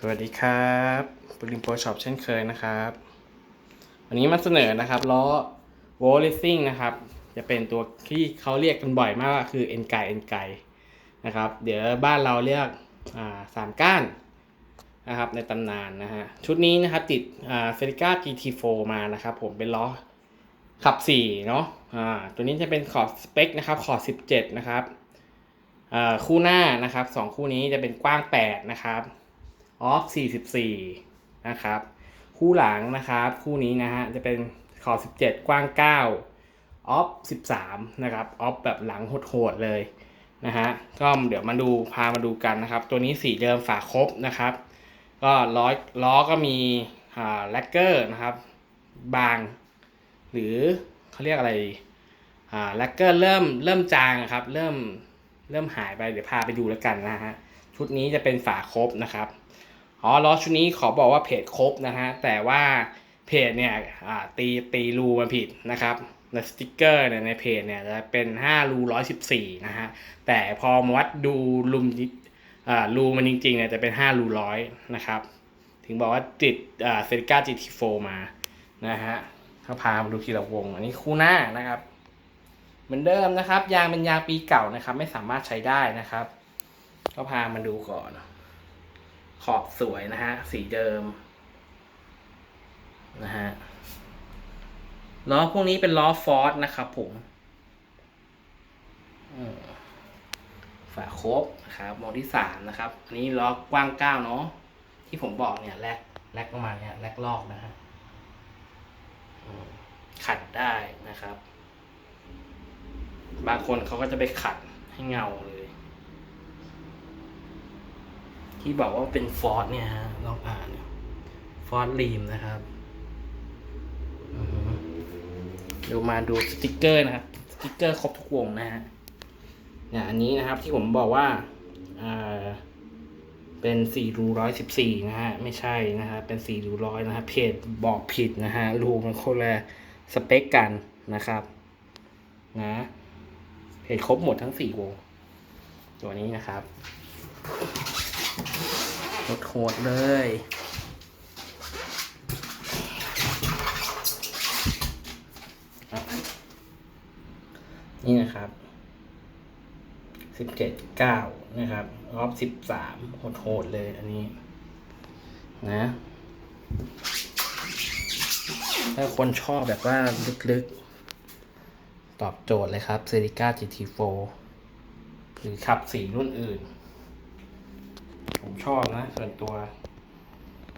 สวัสดีครับปุริมโปรช็อปเช่นเคยนะครับ วันนี้มาเสนอนะครับล้อ w o l l i s i n g นะครับ จะเป็นตัวที่เขาเรียกกันบ่อยมากว่าคือ N ไก่ N ไก่นะครับ เดี๋ยวบ้านเราเรียกสามก้านนะครับในตำนานนะฮะ ชุดนี้นะครับติดอ่าเฟริก้า GT4 มานะครับผมเป็นล้อขับ4เนาะอ่าตัวนี้จะเป็นขอบสเปคนะครับขอบ 17 นะครับคู่หน้านะครับสองคู่นี้จะเป็นกว้าง 8 นะครับ ออฟ44 นะครับ คู่หลังนะครับ คู่นี้นะฮะ จะเป็นขอบ17 กว้าง 9 ออฟ13 นะครับ ออฟแบบหลังโหดๆเลยนะฮะ ก็เดี๋ยวมาดูพามาดูกันนะครับ ตัวนี้สีเดิมฝาครบนะครับ ก็ล้อล้อก็มีอ่าแลกเกอร์นะครับ บาง หรือเขาเรียกอะไรอ่าแลกเกอร์เริ่มเริ่มจางอะครับ เริ่มเริ่มหายไปเดี๋ยวพาไปดูแล้วกันนะฮะชุดนี้จะเป็นฝาครบนะครับ อ๋อล้อชุดนี้ขอบอกว่าเพจครบนะฮะ แต่ว่าเพจเนี่ยตีตีรูมาผิดนะครับในสติกเกอร์เนี่ยในเพจเนี่ยจะเป็น5รู114นะฮะ แต่พอมาวัดดูรูมรูมันจริงๆเนี่ยจะเป็น5รูร้อยนะครับ ถึงบอกว่าติดเซริก้า GT4 มานะฮะเขาพามาดูทีละวง อันนี้คู่หน้านะครับ เหมือนเดิมนะครับ ยางเป็นยางปีเก่านะครับ ไม่สามารถใช้ได้นะครับก็พามาดูก่อน ขอบสวยนะฮะ สีเดิมนะฮะล้อพวกนี้เป็นล้อฟอร์ดนะครับผมฝาโครบนะครับโมที่สามนะครับ อันนี้ล้อกว้างเก้าเนาะที่ผมบอกเนี่ยแลกแลกประมาณเนี่ยแลกลอกนะฮะขัดได้นะครับ บางคนเขาก็จะไปขัดให้เงาเลย ที่บอกว่าเป็นฟอร์ดเนี่ยฮะลองอ่านฟอร์ดรีมนะครับอือฮึดูมาดูสติกเกอร์นะครับสติกเกอร์ครบทุกวงนะฮะเนี่ยอันนี้นะครับที่ผมบอกว่าอ่าเป็นสี่รูร้อยสิบสี่นะฮะไม่ใช่นะฮะเป็นสี่รูร้อยนะฮะเพจบอกผิดนะฮะรูมันคนละสเปคกันนะครับนะเพจครบหมดทั้งสี่วง ตัวนี้นะครับ โหดๆเลยนี่นะครับสิบเจ็ดเก้านะครับรอบสิบสามโหดๆเลยอันนี้ นะ ถ้าคนชอบแบบว่าลึกๆ ตอบโจทย์เลยครับ s e r i c a GT4 หรือขับสีรุ่นอื่น ผมชอบนะ ส่วนตัว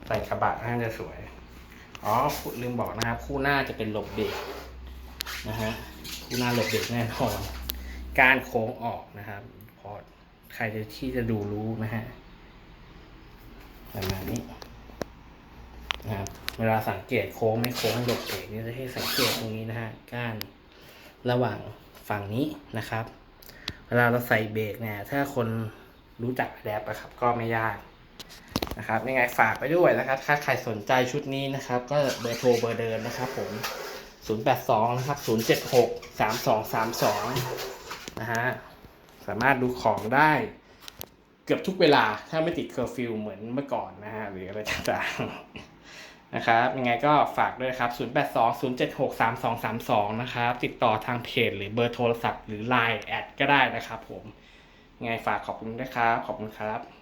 ใส่กระบะน่าจะสวย อ๋อลืมบอกนะครับ คู่หน้าจะเป็นหลบเบรกนะฮะคู่หน้าหลบเบรกแน่นอนการโค้งออกนะครับ พอใครจะที่จะดูรู้นะฮะประมาณนี้นะครับเวลาสังเกตโค้งไม่โค้งหลบเบรกนี่จะให้สังเกตตรงนี้นะฮะก้านระหว่างฝั่งนี้นะครับ เวลาเราใส่เบรกเนี่ย ถ้าคน รู้จักแดบนะครับก็ไม่ยากนะครับยังไงฝากไปด้วยนะครับ ถ้าใครสนใจชุดนี้นะครับ ก็เบอร์โทรเบอร์เดิมนะครับผม 082 นะครับ 076 3232 นะฮะ สามารถดูของได้เกือบทุกเวลา ถ้าไม่ติดเคอร์ฟิวเหมือนเมื่อก่อนนะฮะ หรืออะไรต่างๆ นะครับ ยังไงก็ฝากด้วยครับ 082 076 3232 นะครับ ติดต่อทางเพจหรือเบอร์โทรศัพท์หรือ Line แอดก็ได้นะครับผม ไงฝากขอบคุณด้วยครับ ขอบคุณครับ